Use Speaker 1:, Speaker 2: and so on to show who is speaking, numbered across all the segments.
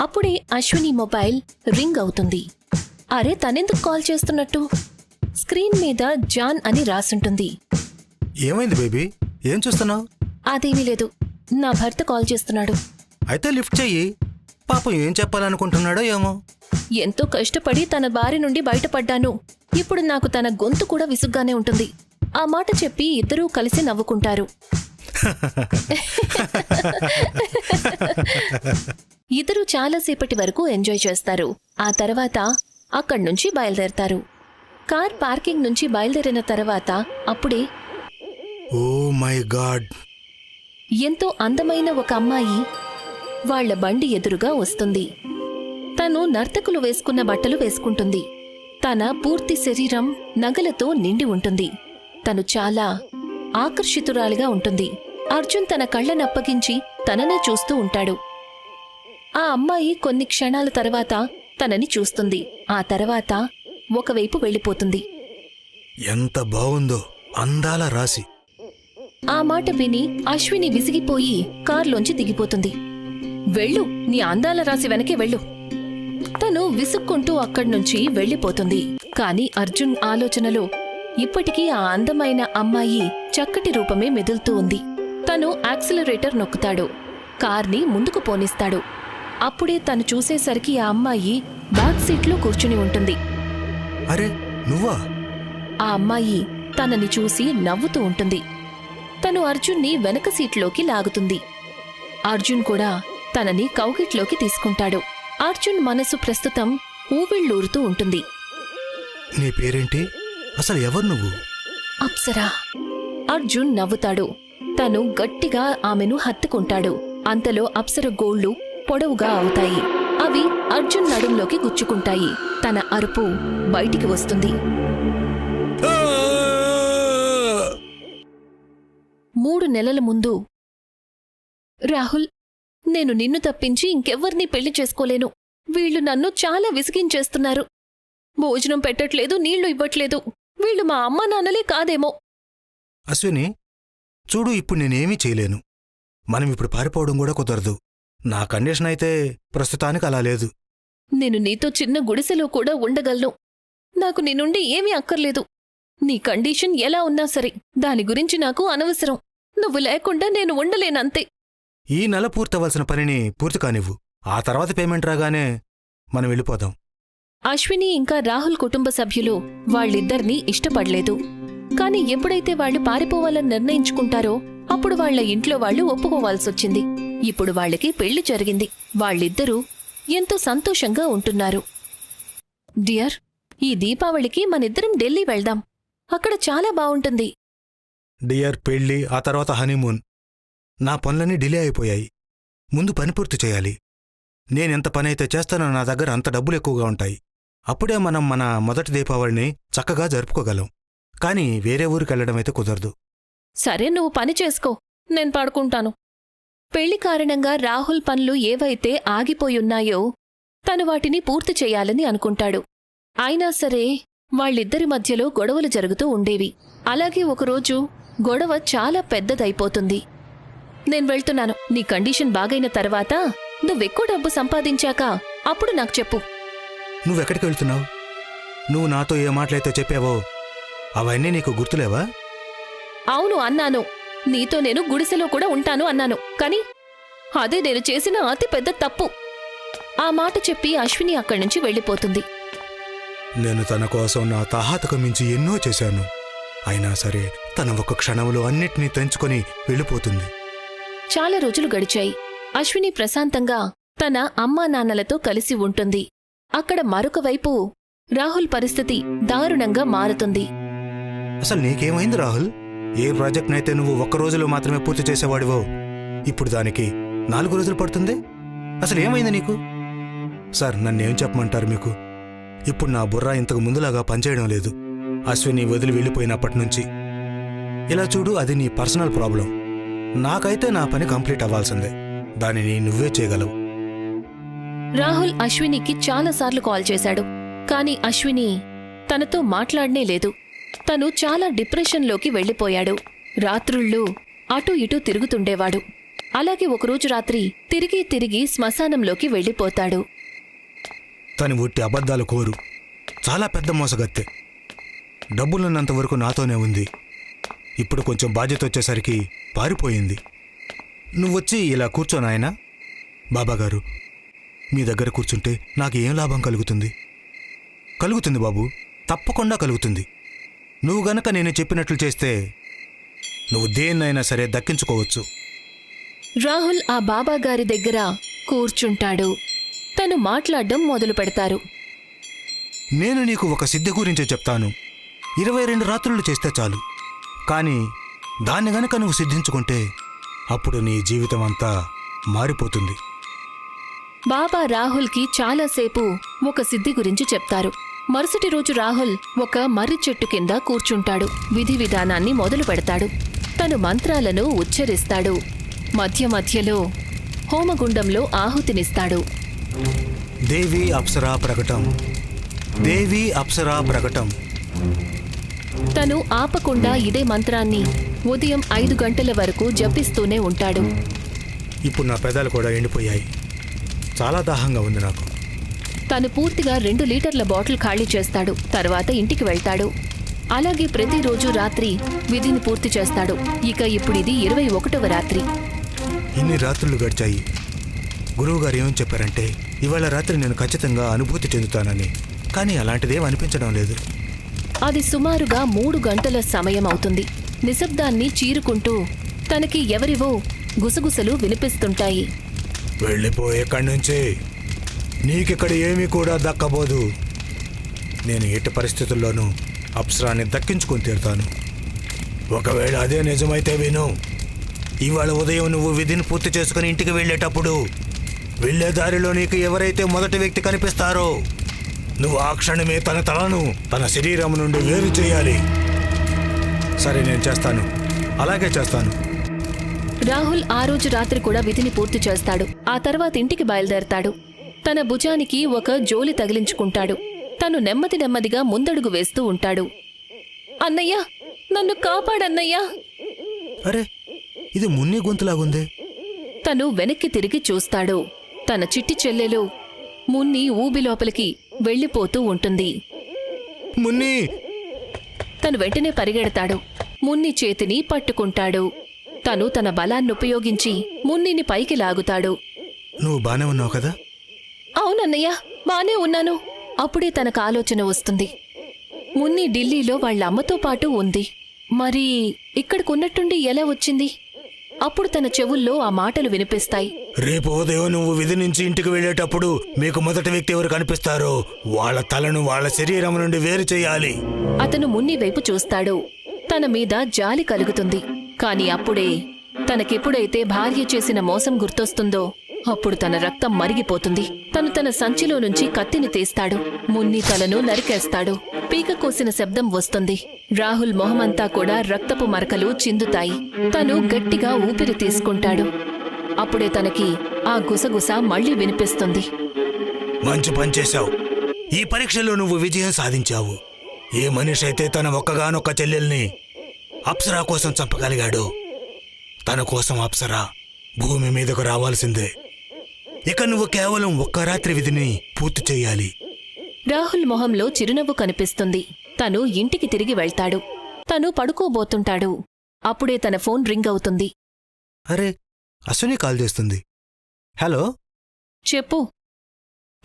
Speaker 1: అప్పుడే Ashwini mobile ring అవుతుంది. అరే తనెందుకు కాల్ చేస్తున్నట్టు? స్క్రీన్ మీద జాన్ అని రాసుంటుంది.
Speaker 2: ఏమైంది బేబీ? ఏం చూస్తున్నావు?
Speaker 1: అదేమీ లేదు. నా భర్త కాల్ చేస్తున్నాడు.
Speaker 2: అయితే లిఫ్ట్ చెయ్యి. పాపం ఏం చెప్పాలనుకుంటున్నాడో ఏమో.
Speaker 1: ఎంతో కష్టపడి తన బారి నుండి బయటపడ్డాను. ఇప్పుడు నాకు తన గొంతు కూడా విసుగ్గానే ఉంటుంది. ఆ మాట చెప్పి ఇద్దరూ కలిసి నవ్వుకుంటారు. ఇద్దరు చాలాసేపటి వరకు ఎంజాయ్ చేస్తారు. ఆ తర్వాత అక్కడి నుంచి బయలుదేరతారు. కార్ పార్కింగ్ నుంచి బయలుదేరిన తర్వాత అప్పుడే
Speaker 2: ఓ మై గాడ్.
Speaker 1: ఎంతో అందమైన ఒక అమ్మాయి వాళ్ళ బండి ఎదురుగా వస్తుంది. తను నర్తకులు వేసుకున్న బట్టలు వేసుకుంటుంది. తన పూర్తి శరీరం నగలతో నిండి ఉంటుంది. తను చాలా ఆకర్షితురాలిగా ఉంటుంది. అర్జున్ తన కళ్ళనప్పగించి తననే చూస్తూ ఉంటాడు. ఆ అమ్మాయి కొన్ని క్షణాల తర్వాత తనని చూస్తుంది. ఆ తర్వాత ఒకవైపు వెళ్ళిపోతుంది.
Speaker 2: ఎంత బాగుందో అందాల రాసి
Speaker 1: ఆ మాట విని అశ్విని విసిగిపోయి కార్లోంచి దిగిపోతుంది. వెళ్ళు నీ అందాల రాసి వెనకే వెళ్ళు. తను విసుక్కుంటూ అక్కడి నుంచి వెళ్ళిపోతుంది. కాని అర్జున్ ఆలోచనలో ఇప్పటికీ ఆ అందమైన అమ్మాయి చక్కటి రూపమే మెదులుతూ ఉంది. తను యాక్సిలరేటర్ నొక్కుతాడు. కార్ని ముందుకు పోనిస్తాడు. అప్పుడే తను చూసేసరికి ఆ అమ్మాయి బ్యాక్ సీట్లో కూర్చుని ఉంటుంది.
Speaker 2: అరే నువ్వా?
Speaker 1: ఆ అమ్మాయి తనని చూసి నవ్వుతూ ఉంటుంది. తను అర్జున్ని వెనక సీట్లోకి లాగుతుంది. అర్జున్ కూడా తనని కౌగిట్లోకి తీసుకుంటాడు. అర్జున్ మనసు ప్రస్తుతం ఊవిళ్ళూరుతూ ఉంటుంది.
Speaker 2: నీ పేరేంటి? అసలు ఎవరు నువ్వు?
Speaker 1: అప్సరా. అర్జున్ నవ్వుతాడు. తను గట్టిగా ఆమెను హత్తుకుంటాడు. అంతలో అప్సర గోళ్ళు పొడవుగా అవుతాయి. అవి అర్జున్ నడుంలోకి గుచ్చుకుంటాయి. తన అరుపు బయటికి వస్తుంది. మూడు నెలల ముందు రాహుల్ నేను నిన్ను తప్పించి ఇంకెవ్వరినీ పెళ్ళి చేసుకోలేను. వీళ్ళు నన్ను చాలా విసిగించేస్తున్నారు. భోజనం పెట్టట్లేదు నీళ్ళు ఇవ్వట్లేదు. వీళ్ళు మా అమ్మా నాన్నలే కాదేమో.
Speaker 2: అశ్విని చూడు ఇప్పుడు నేనేమీ చేయలేను. మనం ఇప్పుడు పారిపోవడం కూడా కుదరదు. నా కండిషన్ అయితే ప్రస్తుతానికి అలా లేదు.
Speaker 1: నేను నీతో చిన్న గుడిసెలో కూడా ఉండగలను. నాకు నీ నుండి ఏమీ అక్కర్లేదు. నీ కండిషన్ ఎలా ఉన్నా సరే దాని గురించి నాకు అనవసరం. నువ్వు లేకుండా నేను ఉండలేనంతే.
Speaker 2: ఈ నెల పూర్తవలసిన పనిని పూర్తి కానివ్వు. ఆ తర్వాత పేమెంట్ రాగానే మనం వెళ్ళిపోదాం.
Speaker 1: అశ్విని ఇంకా రాహుల్ కుటుంబ సభ్యులు వాళ్ళిద్దరినీ ఇష్టపడలేదు. కాని ఎప్పుడైతే వాళ్ళు పారిపోవాలని నిర్ణయించుకుంటారో అప్పుడు వాళ్ళ ఇంట్లో వాళ్ళు ఒప్పుకోవాల్సొచ్చింది. ఇప్పుడు వాళ్ళకి పెళ్ళి జరిగింది. వాళ్ళిద్దరూ ఎంతో సంతోషంగా ఉంటున్నారు. డియర్ ఈ దీపావళికి మనిద్దరం ఢిల్లీ వెళ్దాం. అక్కడ చాలా బావుంటుంది.
Speaker 2: డియర్ పెళ్ళి ఆ తర్వాత హనీమూన్. నా పనులన్నీ డిలే అయిపోయాయి. ముందు పని పూర్తి చేయాలి. నేనెంత పని అయితే చేస్తానో నా దగ్గర అంత డబ్బులు ఎక్కువగా ఉంటాయి. అప్పుడే మనం మన మొదటి దీపావళిని చక్కగా జరుపుకోగలం. కానీ వేరే ఊరికి వెళ్ళడం అయితే కుదరదు.
Speaker 1: సరే నువ్వు పని చేసుకో. నేను పడుకుంటాను. పెళ్ళి కారణంగా రాహుల్ పనులు ఏవైతే ఆగిపోయున్నాయో తను వాటిని పూర్తి చేయాలని అనుకుంటాడు. అయినా సరే వాళ్ళిద్దరి మధ్యలో గొడవలు జరుగుతూ ఉండేవి. అలాగే ఒకరోజు గొడవ చాలా పెద్దదైపోతుంది. నేను వెళ్తున్నాను. నీ కండిషన్ బాగైన తర్వాత నువ్వెక్కువ డబ్బు సంపాదించాక అప్పుడు నాకు చెప్పు.
Speaker 2: నువ్వెక్కడికి వెళ్తున్నావు? నువ్వు నాతో ఏ మాటలైతే చెప్పావో అవన్నీ నీకు గుర్తులేవా?
Speaker 1: అవును అన్నాను. నీతో నేను గుడిసెలో కూడా ఉంటాను అన్నాను. కాని అదే నేను చేసిన అతి పెద్ద తప్పు. ఆ మాట చెప్పి అశ్విని అక్కడి నుంచి వెళ్ళిపోతుంది.
Speaker 2: నేను తన కోసం నా తాహతకు మించి ఎన్నో చేశాను. అయినా సరే తన ఒక క్షణంలో అన్నిటినీ తెంచుకొని వెళ్ళిపోతుంది.
Speaker 1: చాలా రోజులు గడిచాయి. అశ్విని ప్రశాంతంగా తన అమ్మా నాన్నలతో కలిసి ఉంటుంది. అక్కడ మరొక వైపు రాహుల్ పరిస్థితి దారుణంగా మారుతుంది.
Speaker 2: అసలు నీకేమైంది రాహుల్? ఏ ప్రాజెక్ట్నైతే నువ్వు ఒక్క రోజులో మాత్రమే పూర్తి చేసేవాడివో ఇప్పుడు దానికి నాలుగు రోజులు పడుతుంది? అసలు ఏమైంది నీకు? సార్ నన్నేం చెప్పమంటారు మీకు? ఇప్పుడు నా బుర్ర ఇంతకు ముందులాగా పనిచేయడం లేదు. అశ్విని వదిలి వెళ్ళిపోయినప్పటి నుంచి. ఇలా చూడు అది నీ పర్సనల్ ప్రాబ్లం. నాకైతే నా పని కంప్లీట్ అవ్వాల్సిందే. దానిని నువ్వే చేయగలవు.
Speaker 1: రాహుల్ అశ్వినికి చాలాసార్లు కాల్ చేశాడు. కాని అశ్విని తనతో మాట్లాడనే లేదు. తను చాలా డిప్రెషన్లోకి వెళ్ళిపోయాడు. రాత్రుళ్ళు అటూ ఇటూ తిరుగుతుండేవాడు. అలాగే ఒకరోజు రాత్రి తిరిగి తిరిగి శ్మశానంలోకి వెళ్ళిపోతాడు.
Speaker 2: తను ఒట్టి అబద్ధాలు కోరు. చాలా పెద్ద మోసగత్తె. డబ్బులున్నంత వరకు నాతోనే ఉంది. ఇప్పుడు కొంచెం బాధ్యత వచ్చేసరికి పారిపోయింది. నువ్వొచ్చి ఇలా కూర్చో నాయనా. బాబాగారు మీ దగ్గర కూర్చుంటే నాకు ఏం లాభం కలుగుతుంది? కలుగుతుంది బాబు. తప్పకుండా కలుగుతుంది. నువ్వు గనక నేను చెప్పినట్లు చేస్తే నువ్వు దేన్నైనా సరే దక్కించుకోవచ్చు.
Speaker 1: రాహుల్ ఆ బాబా గారి దగ్గర కూర్చుంటాడు. తను మాట్లాడడం మొదలు పెడతారు.
Speaker 2: నేను నీకు ఒక సిద్ధి గురించి చెప్తాను. ఇరవై రెండు రాత్రులు చేస్తే చాలు. కానీ దాన్ని గనక నువ్వు సిద్ధించుకుంటే అప్పుడు నీ జీవితం అంతా మారిపోతుంది.
Speaker 1: బాబా రాహుల్కి చాలాసేపు ఒక సిద్ధి గురించి చెప్తారు. మరుసటి రోజు రాహుల్ ఒక మర్రి చెట్టు కింద కూర్చుంటాడు. విధి విధానాన్ని మొదలు పెడతాడు. తను మంత్రాలను ఉచ్చరిస్తాడు. మధ్య మధ్యలో హోమగుండంలో ఆహుతినిస్తాడు.
Speaker 2: దేవి అప్సరా ప్రకటం. దేవి అప్సరా ప్రకటం.
Speaker 1: తను ఆపకుండా ఇదే మంత్రాన్ని ఉదయం ఐదు గంటల వరకు జపిస్తూనే ఉంటాడు.
Speaker 2: ఇప్పుడు నా పెదాలు కూడా ఎండిపోయాయి. చాలా దాహంగా ఉంది నాకు.
Speaker 1: తను పూర్తిగా రెండు లీటర్ల బాటిల్ ఖాళీ చేస్తాడు. తర్వాత ఇంటికి వెళ్తాడు. అలాగే ప్రతిరోజు రాత్రి విధిని పూర్తి చేస్తాడు. ఇక ఇప్పుడు ఇది ఇరవై ఒకటవ రాత్రి.
Speaker 2: ఇన్ని రాత్రులు గడిచాయి. గురువుగారు ఏమని చెప్పారంటే ఇవాళ రాత్రి నేను ఖచ్చితంగా అనుభూతి చెందుతానని. కానీ అలాంటిదేం అనిపించడం లేదు.
Speaker 1: అది సుమారుగా మూడు గంటల సమయం అవుతుంది. నిశ్శబ్దాన్ని చీరుకుంటూ తనకి ఎవరివో గుసగుసలు వినిపిస్తుంటాయి.
Speaker 2: వెళ్ళిపో ఎక్కడి నుంచి. నీకిక్కడ ఏమీ కూడా దక్కబోదు. నేను ఎట్టి పరిస్థితుల్లోనూ అప్సరాన్ని దక్కించుకొని తీరుతాను. ఒకవేళ అదే నిజమైతే విను ఇవాళ ఉదయం నువ్వు విధిని పూర్తి చేసుకుని ఇంటికి వెళ్ళేటప్పుడు వెళ్ళే దారిలో నీకు ఎవరైతే మొదటి వ్యక్తి కనిపిస్తారో నువ్వు ఆ క్షణమే తన తలను తన శరీరం నుండి వేరు చేయాలి. సరే నేను చేస్తాను. అలాగే చేస్తాను.
Speaker 1: రాహుల్ ఆ రోజు రాత్రి కూడా విధిని పూర్తి చేస్తాడు. ఆ తర్వాత ఇంటికి బయలుదేరతాడు. తన భుజానికి ఒక జోలి తగిలించుకుంటాడు. తను నెమ్మది నెమ్మదిగా ముందడుగు వేస్తూ ఉంటాడు. అన్నయ్య నన్ను కాపాడన్నయ్యా.
Speaker 2: అరే ఇది మున్ని గొంతులాగుందే.
Speaker 1: తను వెనక్కి తిరిగి చూస్తాడు. తన చిట్టి చెల్లెలు మున్ని ఊబి లోపలికి వెళ్ళిపోతూ ఉంటుంది.
Speaker 2: మున్ని!
Speaker 1: తను వెంటనే పరిగెడతాడు. మున్ని చేతిని పట్టుకుంటాడు. తను తన బలాన్ని ఉపయోగించి మున్నిని పైకి లాగుతాడు.
Speaker 2: నువ్వు బానే ఉన్నావు కదా?
Speaker 1: అవునన్నయ్య బానే ఉన్నాను. అప్పుడే తనకు ఆలోచన వస్తుంది. మున్ని ఢిల్లీలో వాళ్ళ అమ్మతో పాటు ఉంది. మరి ఇక్కడికున్నట్టుండి ఎలా వచ్చింది? అప్పుడు తన చెవుల్లో ఆ మాటలు వినిపిస్తాయి.
Speaker 2: రేపు ఉదయం నువ్వు విధి నుంచి ఇంటికి వెళ్ళేటప్పుడు మీకు మొదటి వ్యక్తి ఎవరు కనిపిస్తారో వాళ్ళ తలను వాళ్ళ శరీరం నుండి వేరు చేయాలి.
Speaker 1: అతను మున్ని వైపు చూస్తాడు. తన మీద జాలి కలుగుతుంది. కాని అప్పుడే తనకెప్పుడైతే భార్య చేసిన మోసం గుర్తొస్తుందో అప్పుడు తన రక్తం మరిగిపోతుంది. తను తన సంచిలో నుంచి కత్తిని తీస్తాడు. మున్ని తలను నరికేస్తాడు. పీక కోసిన శబ్దం వస్తుంది. రాహుల్ మొహమంతా కూడా రక్తపు మరకలు చిందుతాయి. తను గట్టిగా ఊపిరి తీసుకుంటాడు. అప్పుడే తనకి ఆ గుసగుస మళ్ళీ వినిపిస్తుంది.
Speaker 2: మంచి పని చేశావు. ఈ పరీక్షలో నువ్వు విజయం సాధించావు. ఏ మనిషి అయితే తన ఒక్కగానొక్క చెల్లెల్ని అప్సరా కోసం చంపగలిగాడు తన కోసం అప్సరా భూమి మీదకు రావాల్సిందే. ఇక నువ్వు కేవలం ఒక్క రాత్రి విధిని పూర్తి చేయాలి.
Speaker 1: రాహుల్ మొహంలో చిరునవ్వు కనిపిస్తుంది. తను ఇంటికి తిరిగి వెళ్తాడు. తను పడుకోబోతుంటాడు. అప్పుడే తన ఫోన్ రింగ్ అవుతుంది.
Speaker 2: అరే అశ్విని కాల్ చేస్తుంది. హలో?
Speaker 1: చెప్పు.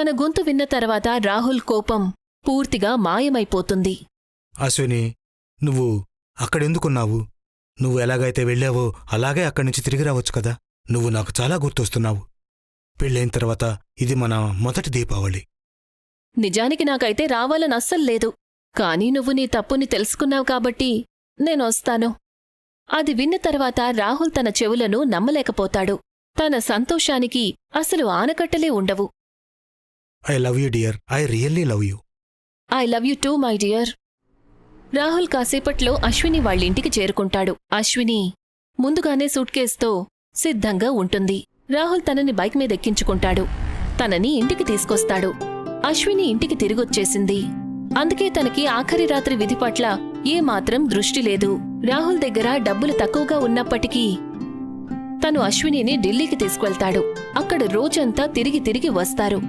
Speaker 1: తన గొంతు విన్న తర్వాత రాహుల్ కోపం పూర్తిగా మాయమైపోతుంది.
Speaker 2: అశ్విని నువ్వు అక్కడెందుకున్నావు? నువ్వు ఎలాగైతే వెళ్ళావో అలాగే అక్కడి నుంచి తిరిగి రావచ్చు కదా. నువ్వు నాకు చాలా గుర్తొస్తున్నావు. పెళ్ళైన తర్వాత ఇది మన మొదటి దీపావళి.
Speaker 1: నిజానికి నాకైతే రావాలని అస్సలు లేదు. కానీ నువ్వు నీ తప్పుని తెలుసుకున్నావు కాబట్టి నేనొస్తాను అది విన్న తర్వాత రాహుల్ తన చెవులను నమ్మలేకపోతాడు. తన సంతోషానికి అసలు ఆనకట్టలే ఉండవు.
Speaker 2: I love you dear. I really love you.
Speaker 1: I love you too my dear. Rahul కాసేపట్లో అశ్విని వాళ్ళింటికి చేరుకుంటాడు. అశ్విని ముందుగానే సూట్ కేసుతో సిద్ధంగా ఉంటుంది. రాహుల్ తనని బైక్ మీద ఎక్కించుకుంటాడు. తనని ఇంటికి తీసుకొస్తాడు. అశ్విని ఇంటికి తిరిగొచ్చేసింది. అందుకే తనకి ఆఖరి రాత్రి విధి పట్ల ఏమాత్రం దృష్టి లేదు. రాహుల్ దగ్గర డబ్బులు తక్కువగా ఉన్నప్పటికీ తను అశ్వినిని ఢిల్లీకి తీసుకువెళ్తాడు. అక్కడ రోజంతా తిరిగి తిరిగి వస్తారు.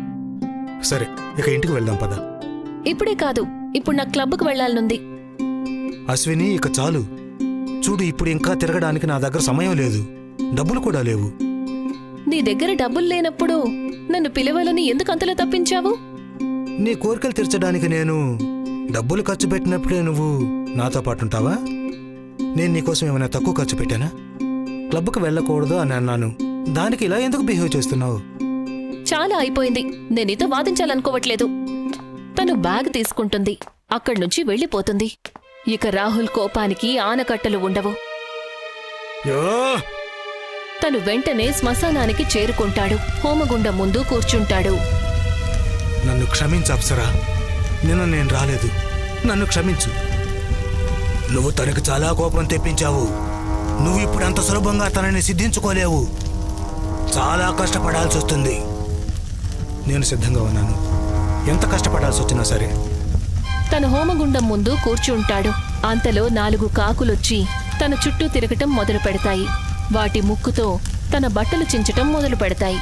Speaker 2: సరే ఇక ఇంటికి వెళ్దాం పద.
Speaker 1: ఇప్పుడే కాదు ఇప్పుడు నా క్లబ్కు వెళ్ళాలనుంది
Speaker 2: అశ్విని ఇక చాలు. చూడు ఇప్పుడు ఇంకా తిరగడానికి నా దగ్గర సమయం లేదు. డబ్బులు కూడా లేవు.
Speaker 1: నీ దగ్గర డబ్బులు లేనప్పుడు నన్ను పిలవాలని ఎందుకు అంతలా తప్పించావు?
Speaker 2: నీ కోరికలు తీర్చడానికి నేను డబ్బులు ఖర్చు పెట్టినప్పుడే నువ్వు నాతో పాటు ఉంటావా? నేను నీకోసం ఏమైనా తక్కువ ఖర్చు పెట్టానా? క్లబ్కి వెళ్ళకూడదు అని అన్నాను. దానికి ఇలా ఎందుకు బిహేవ్ చేస్తున్నావు?
Speaker 1: చాలా అయిపోయింది. నేను నీతో వాదించాలనుకోవట్లేదు. తను బ్యాగ్ తీసుకుంటుంది. అక్కడి నుంచి వెళ్ళిపోతుంది. ఇక రాహుల్ కోపానికి ఆనకట్టలు ఉండవు! తను వెంటనే శ్మశానానికి చేరుకుంటాడు. హోమగుండం ముందు కూర్చుంటాడు.
Speaker 2: నన్ను క్షమించు అప్సరా. నిన్న నేను రాలేదు. నన్ను క్షమించు. నువ్వు తనకు చాలా కోపం తెప్పించావు. నువ్వు ఇప్పుడు అంత సులభంగా తనని సిద్ధించుకోలేవు. చాలా కష్టపడాల్సి వస్తుంది. నేను సిద్ధంగా ఉన్నాను. ఎంత కష్టపడాల్సి వచ్చినా సరే.
Speaker 1: తన హోమగుండం ముందు కూర్చుంటాడు. అంతలో నాలుగు కాకులొచ్చి తన చుట్టూ తిరగటం మొదలు పెడతాయి వాటి ముక్కుతో తన బట్టలు చించటం మొదలు పెడతాయి.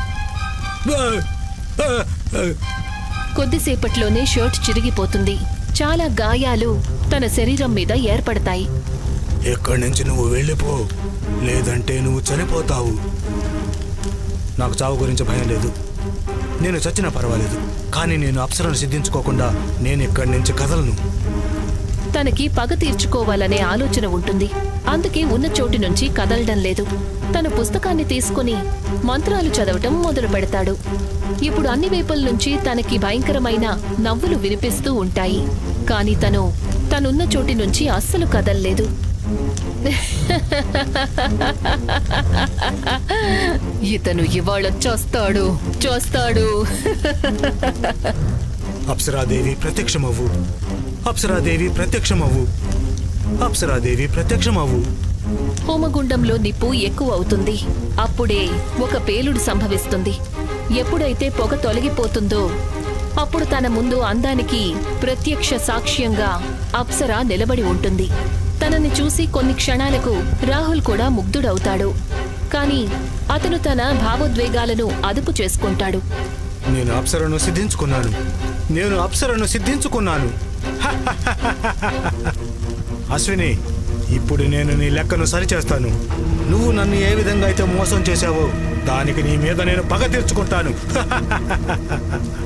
Speaker 1: కొద్దిసేపట్లోనే షర్ట్ చిరిగిపోతుంది. చాలా గాయాలు తన శరీరం మీద ఏర్పడతాయి.
Speaker 2: ఎక్కడి నుంచి నువ్వు వెళ్ళిపో? లేదంటే నువ్వు చనిపోతావు. నాకు చావు గురించి భయం లేదు. నేను చచ్చినా పర్వాలేదు. కానీ నేను అప్సరను సిద్ధించుకోకుండా నేను ఇక్కడి నుంచి కదలను.
Speaker 1: తనకి పగ తీర్చుకోవాలనే ఆలోచన ఉంటుంది. అందుకే ఉన్న చోటి నుంచి కదలడం లేదు. తన పుస్తకాన్ని తీసుకుని మంత్రాలు చదవటం మొదలు పెడతాడు. ఇప్పుడు అన్ని వైపుల నుంచి తనకి భయంకరమైన నవ్వులు వినిపిస్తూ ఉంటాయి. కాని తను తనున్న చోటి నుంచి అస్సలు కదల్లేదు. ఇతను ఇవాళ చూస్తాడు చూస్తాడు.
Speaker 2: అప్సరాదేవి ప్రత్యక్షమవ్వు. అప్సరాదేవి ప్రత్యక్షమవ్వు అప్సరాదేవి ప్రత్యక్షమవ్వు
Speaker 1: హోమగుండంలో నిప్పు ఎక్కువ అవుతుంది అప్పుడే ఒక పేలుడు సంభవిస్తుంది. ఎప్పుడైతే పొగ తొలగిపోతుందో అప్పుడు తన ముందు అందానికి ప్రత్యక్ష సాక్ష్యంగా అప్సర నిలబడి ఉంటుంది. తనని చూసి కొన్ని క్షణాలకు రాహుల్ కూడా ముగ్ధుడవుతాడు. కాని అతను తన భావోద్వేగాలను అదుపు చేసుకుంటాడు.
Speaker 2: నేను అప్సరను సిద్ధించుకున్నాను. నేను అప్సరను సిద్ధించుకున్నాను. అశ్విని ఇప్పుడు నేను నీ లెక్కను సరిచేస్తాను. నువ్వు నన్ను ఏ విధంగా అయితే మోసం చేశావో దానికి నీ మీద నేను పగ తీర్చుకుంటాను.